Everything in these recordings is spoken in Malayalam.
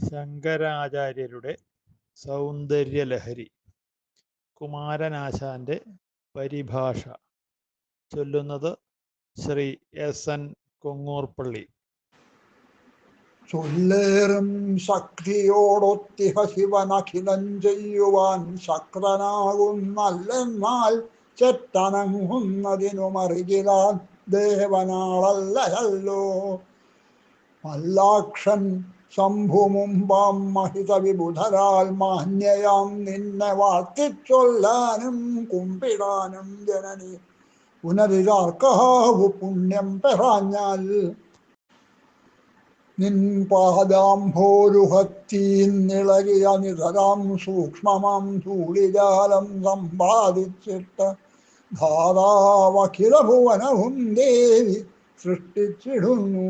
ശങ്കരാചാര്യരുടെ സൗന്ദര്യലഹരി. കുമാരനാശാന്റെ പരിഭാഷ. ചൊല്ലുന്നത് ശ്രീ എസ്. എൻ. കൊങ്ങൂർപ്പള്ളി. ചൊല്ലേറും ശക്തിയോടൊത്തിഹ ശിവനഖിലം ചെയ്യുവാൻ ശക്തനാകുന്നല്ലെന്നാൽ ചെറ്റനങ്ങുന്നതിനു ദേവനാളല്ലോ മല്ലാക്ഷൻ ശംഭുമുമ്പാം മഹിത വിബുധരാൽ മാന്യയാം. നിന്നെ വാഴ്ത്തിച്ചൊല്ലാനും കുമ്പിടാനും ജനനി പുനരിതാർക്കാവു പുണ്യം പെറാഞ്ഞാൽ. നിൻ പാദാംഭോരുഹത്തീന്നിളകിയ നിധരാം സൂക്ഷ്മമാം ധൂളിജാലം സമ്പാദിച്ചിട്ട് ധാരാവഖില ഭുവനവും ദേവി സൃഷ്ടിച്ചിടുന്നു.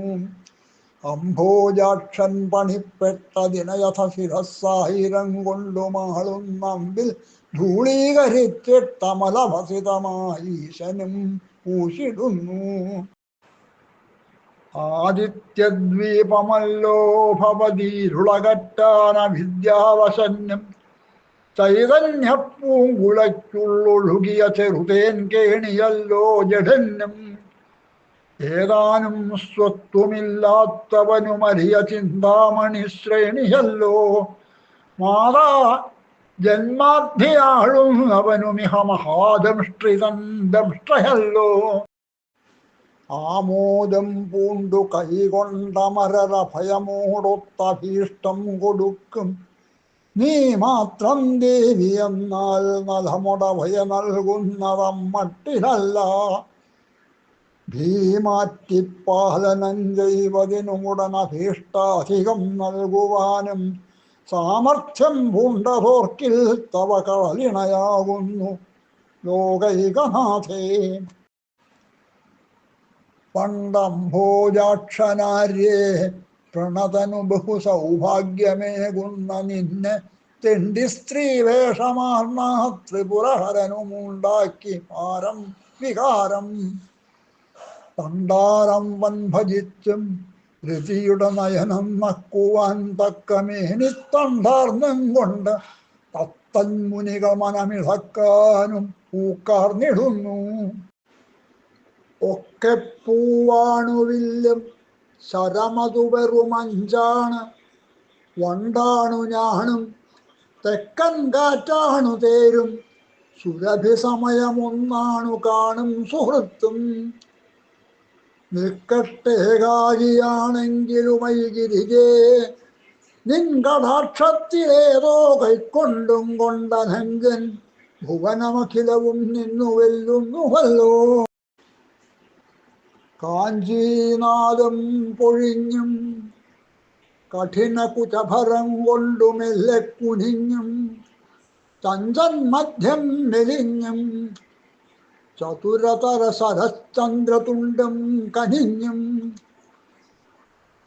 അംഭോജാക്ഷൻ പണിപ്പെട്ടതിനയഥ ശിരസായിരം കൊണ്ടു മാളുന്നമ്പിൽ ധൂളീകരിച്ചിട്ടമലഭസിതമായി ഈശനും പൂശിടുന്നു. ആദിത്യദ്വീപമല്ലോ ഭവതിരുളകറ്റാനഭിദ്യാവശന്യം ചൈതന്യപ്പൂങ്കുളയ്ക്കുള്ളൊഴുകിയ ചെറുതേൻ കേണിയല്ലോ ജഡന്യം. ഏതാനും സ്വത്വമില്ലാത്തവനുമരിയ ചിന്താമണി ശ്രേണിയല്ലോ. മാതാ ജന്മാധ്യയാളുന്നവനുമിഹ മഹാദംഷ്ട്രിതൻ ദംഷ്ട്രയല്ലോ. ആമോദം പൂണ്ടു കൈകൊണ്ടമരര ഭയമോടൊത്തഭീഷ്ടം കൊടുക്കും. നീ മാത്രം ദേവി എന്നാൽ ഭയ നൽകുന്നതമ്മട്ടിലല്ല ഭീമാറ്റിപ്പാലനം ചെയ്വതിനുമുടനഭീഷ്ടാധികം നൽകുവാനും സാമർഥ്യം പൂണ്ടതോർക്കിൽ തവ കളിണയാകുന്നു ലോകൈകനാഥേ. പണ്ടംഭോജാക്ഷനാര്യേ പ്രണതനു ബഹു സൗഭാഗ്യമേകുന്ന നിന്നെ തെണ്ടി സ്ത്രീ വേഷമാർണ ത്രിപുരഹരനുമുണ്ടാക്കി പാരം വികാരം. പണ്ടാരം വൻ ഭജിച്ചും രതിയുടെ നയനം നക്കുവാൻ തക്കമേനിത്തണ്ടാർന്നും കൊണ്ട് തത്തൻ മുനിക മനമിളക്കാനും പൂക്കാർന്നിടുന്നു. ഒക്കെ പൂവാണുവില്ലും ശരമതു വെറുമഞ്ചാണ് വണ്ടാണു ഞാണും തെക്കൻ കാറ്റാണു തേരും. സുരഭി സമയമൊന്നാണു കാണും സുഹൃത്തും. നിൽക്കട്ടേകാരിയാണെങ്കിലും നിൻ കടാക്ഷത്തിലേതോ കൈക്കൊണ്ടും കൊണ്ടനങ്കൻ. ഭുവനമഖിലവും നിന്നു വെല്ലുന്നുവല്ലോ കാഞ്ചീനാദം പൊഴിഞ്ഞും കഠിന കുചഭരം കൊണ്ടുമെല്ലെ കുനിഞ്ഞും തഞ്ചൻ മധ്യം മെലിഞ്ഞും. ചതുരതര സരശ്ചന്ദ്രതുണ്ടം കനിഞ്ഞും.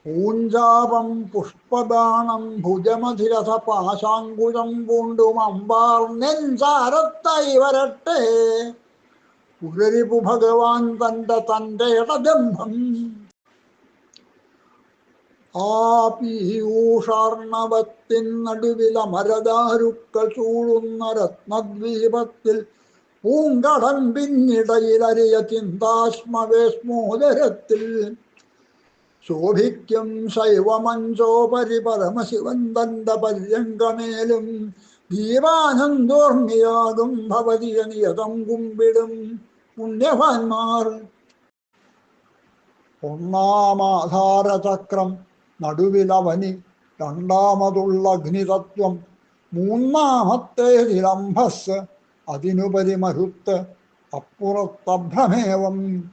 പൂഞ്ചാപം പുഷ്പദാനം ഭുജമധിരഥ പാശാങ്കുഴം പൂണ്ടും അമ്പാർ നെഞ്ചാരത്തൈ വരട്ടെ. പുരരിപു ഭഗവാൻ തന്റെ തന്റെ ഇടജംഭം. ആ പീയൂഷാർണവത്തിൻ നടുവില മരദാരുക്കൾ ചൂടുന്ന രത്നദ്വീപത്തിൽ പൂങ്കടം പിന്നിടയിലറിയ ചിന്താശ്മവേസ്മോദരത്തിൽ ശോഭിക്കും ശൈവമഞ്ചോപരി പരമശിവൻ തന്റെ പര്യങ്കമേലും ദീപാനന്ദോർമ്മിയാകും ഭവതിയ നിയതം കുമ്പിടും പുണ്യവാന്മാർ. ഒന്നാമാധാരചക്രം നടുവിലവനി രണ്ടാമതുള്ള അഗ്നിതത്വം മൂന്നാമത്തേതിലംഭസ് അതിനുപരി മരുത്ത് അപ്പുറത്തഭ്രമേവം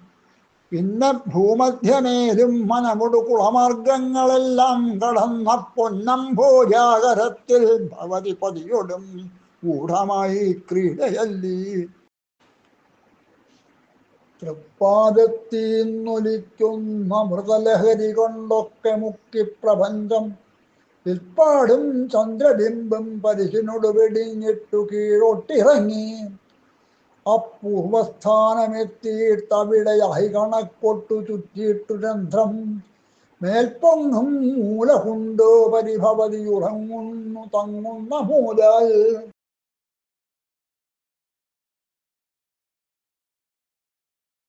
പിന്നെ ഭൂമധ്യമേലും മനമുടു കടന്ന പൊന്നംഭോജാകരത്തിൽ ഭവതി പതിയൊടും ഗൂഢമായി ക്രീഡയല്ലീ. തൃപ്പാദത്തീന്നൊലിക്കുന്ന മൃതലഹരി കൊണ്ടൊക്കെ മുക്കി പ്രപഞ്ചം പിൽപ്പാടും ചന്ദ്രബിംബം പരിശിനോട് വെടിഞ്ഞിട്ടു കീഴോട്ടിറങ്ങി. അപൂർവസ്ഥാനമെത്തിയിട്ടവിടെയായി കണക്കൊട്ടു ചുറ്റിയിട്ടു രന്ധ്രം മേൽപ്പൊങ്ങും മൂല പരിഭവതി ഉറങ്ങുന്നു തങ്ങുന്ന മൂലാൽ